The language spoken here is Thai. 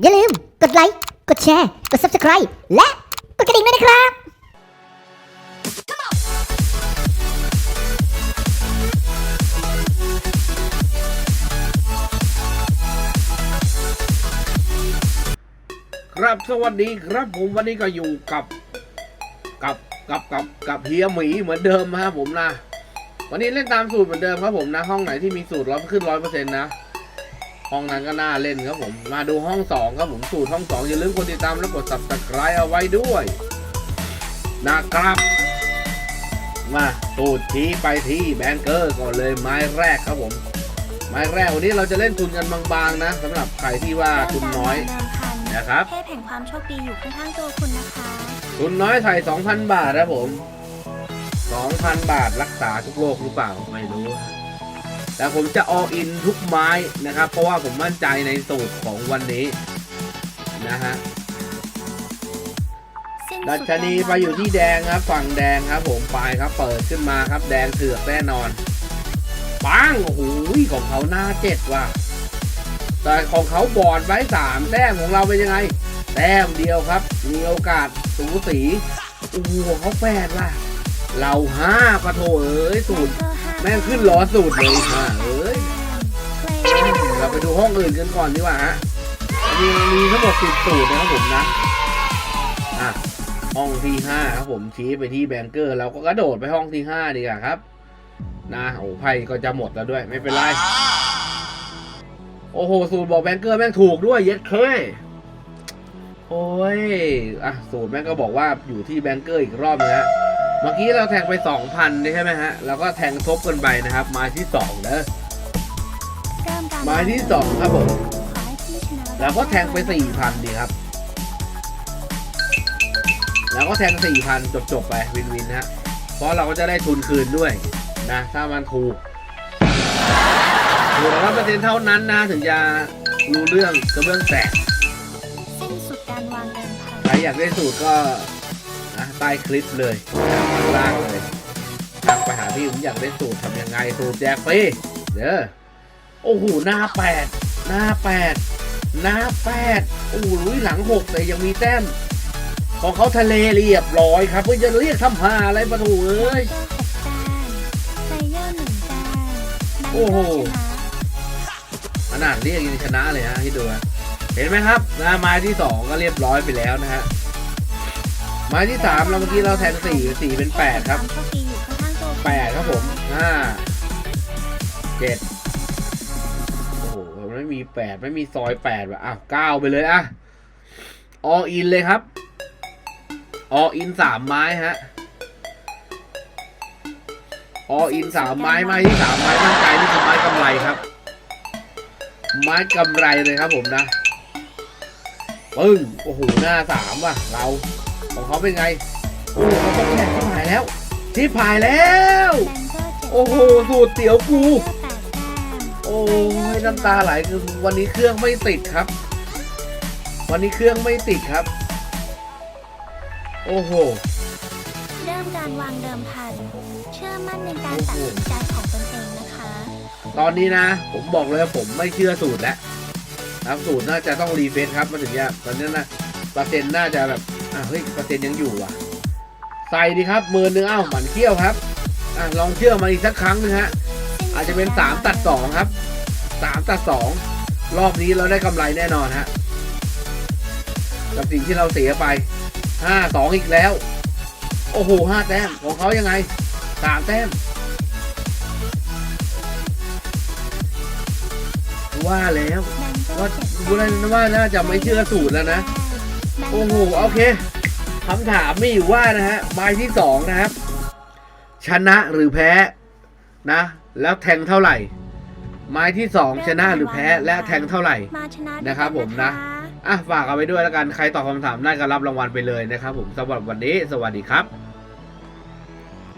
อย่าลืมกดไลค์ กดแชร์ กด subscribe และกดกระดิ่งด้วยนะครับครับสวัสดีครับผมวันนี้ก็อยู่กับกับกับกับกับเฮียหมีเหมือนเดิมนะครับผมนะ วันนี้เล่นตามสูตรเหมือนเดิมครับผมนะ ห้องไหนที่มีสูตรร้อยขึ้นร้อยเปอร์เซ็นต์นะ ห้องนั้นก็น่าเล่นครับผม มาดูห้องสองครับผมสูตรห้องสองอย่าลืมกดติดตามและกด subscribe เอาไว้ด้วยนะครับ มาสูตรชี้ไปที่แบงเกอร์ก่อนเลยไม้แรกครับผม ไม้แรกวันนี้เราจะเล่นทุนกันบางๆนะสำหรับใครที่ว่าทุนน้อยนนะครับเทพแห่งความโชคดีอยู่ข้างๆตัวคุณนะคะทุนน้อยใส่2,000 บาทนะผม 2,000 บาทรักษาทุกโรคหรือเปล่าไม่รู้ แต่ผมจะ all in ทุกไม้นะครับ เพราะว่าผมมั่นใจในสูตรของวันนี้นะฮะสิ้นดัสุดชนีไปอยู่ที่แดงครับ ฝั่งแดงครับ ผมปลายครับ เปิดขึ้นมาครับ แดงเถือกแน่นอนปังโอ้โหของเขาหน้าเจ็ดว่ะแต่ของเขาบอดไว้สามแต้มของเราเป็นยังไง แต้มเดียวครับ มีโอกาสสูสีโอ้โหเขาแปดว่ะเราห้าปะโถเอ้ยสูตร แม่งขึ้นล้อสูตรเลยค่ะเอ้ยเราไปดูห้องอื่นกันก่อนดีกว่าฮะมีมีทั้งหมดสิบสูตรนะครับผมนะอะห้องที่ห้าครับผมชี้ไปที่แบงเกอร์เราก็กระโดดไปห้องที่ห้าดีกว่าครับ นะโอ้ไพ่ก็จะหมดแล้วด้วยไม่เป็นไรโอ้โหสูตรบอกแบงเกอร์แม่งถูกด้วยเย็ดเคยโอ้ยอะสูตรแม่งก็บอกว่าอยู่ที่แบงเกอร์อีกรอบนะฮะ เมื่อกี้เราแทงไปสองพันใช่ไหมฮะแล้วก็แทงทบกันไปนะครับมาที่สองเด้อเริ่มการไม้ที่สองครับผมขอให้ผู้ชนะแล้วก็แทงไปสี่พันดีครับแล้วก็แทงสี่พันจบจบๆไปวินวินฮะเพราะเราก็จะได้ทุนคืนด้วยนะถ้ามันถูกถูกร้อยเปอร์เซ็นต์เท่านั้นนะถึงจะรู้เรื่องกระเบื้องแตกสิ้นสุดการวางเดิมพันใครอยากได้สูตรก็ นะใต้คลิปเลยข้างล่างเลยทักไปหาพี่ผมอยากได้สูตรทำยังไงสูตรแจกฟรีเด้อโอ้โหหน้าแปดหน้าแปดหน้าแปดโอ้โหหลังหกแต่ยังมีแต้มของเขาทะเลเรียบร้อยครับเพื่อจะเรียกทำหาอะไรประตูเอ้ยเจอหกแต้มไซเยอร์หนึ่งแต้มแบงโอ้เกโหอร์ชนะขนาดเรียกยังชนะเลยฮะที่ดูฮะเห็นไหมครับนะไม้ที่สองก็เรียบร้อยไปแล้วนะฮะ ไม้ที่สามเราเมื่อกี้เราแทงสี่สี่เป็นแปดครับเทพแห่งวามโชคดีอยู่ข้างๆตัวณแปดครับผมห้าเจ็ดโอ้โหไม่มีแปดไม่มีซอยแปดว่ะอ้าวเก้าไปเลยอะออินเลยครับออินสามไม้ฮะออินสามไม้ไม้ที่สามไม้มั่นใจนี่คือไม้กำไรครับ ไม้กำไรเลยครับผมนะปึ้งโอ้โหหน้าสามว่ะเรา ของเขาเป็นไง โอ้โหเขาต้องแข่งที่ผายแล้วที่ผายแล้วแบงเกอร์เจ็ดโอ้โห สูตรเตี๋ยวกูแต้มแปดแต้มโอ้ยน้ำตาไหลคือวันนี้เครื่องไม่ติดครับ วันนี้เครื่องไม่ติดครับ โอ้โห เริ่มการวางเดิมพัน เชื่อมั่นในการตัดสินใจของตนเองนะคะ ตอนนี้นะ ผมบอกเลยว่าผมไม่เชื่อสูตรแล้วนะครับสูตรน่าจะต้องรีเฟซครับมันถึงจะตอนนี้นะเปอร์เซ็นต์น่าจะแบบ อะเฮ้ยเปอร์เซ็นต์ยังอยู่ว่ะ ใส่ดีครับมือนึงอ้าวหมันเขี้ยวครับอะลองเชื่อมาอีกสักครั้งหนึงฮะอาจจะเป็นสามตัดสองครับสามตัดสองรอบนี้เราได้กำไรแน่นอนฮะกับสิ่งที่เราเสียไปห้าสองอีกแล้ว โอ้โหห้าแต้มของเขายังไงสามแต้มว่าแล้วว่าว่าน่าจะไม่เชื่อสูตรแล้วนะ โอ้โหโอเคคำถามมีอยู่ว่านะฮะไม้ที่สองนะครับ ชนะหรือแพ้นะ แล้วแทงเท่าไหร่ ไม้ที่สองชนะหรือแพ้และแทงเท่าไหร่มาชนะนะครับผมนะอะฝากเอาไว้ด้วยแล้วกันใครตอบคำถามได้ก็รับรางวัลไปเลยนะครับผมสำหรับวันนี้สวัสดีครับ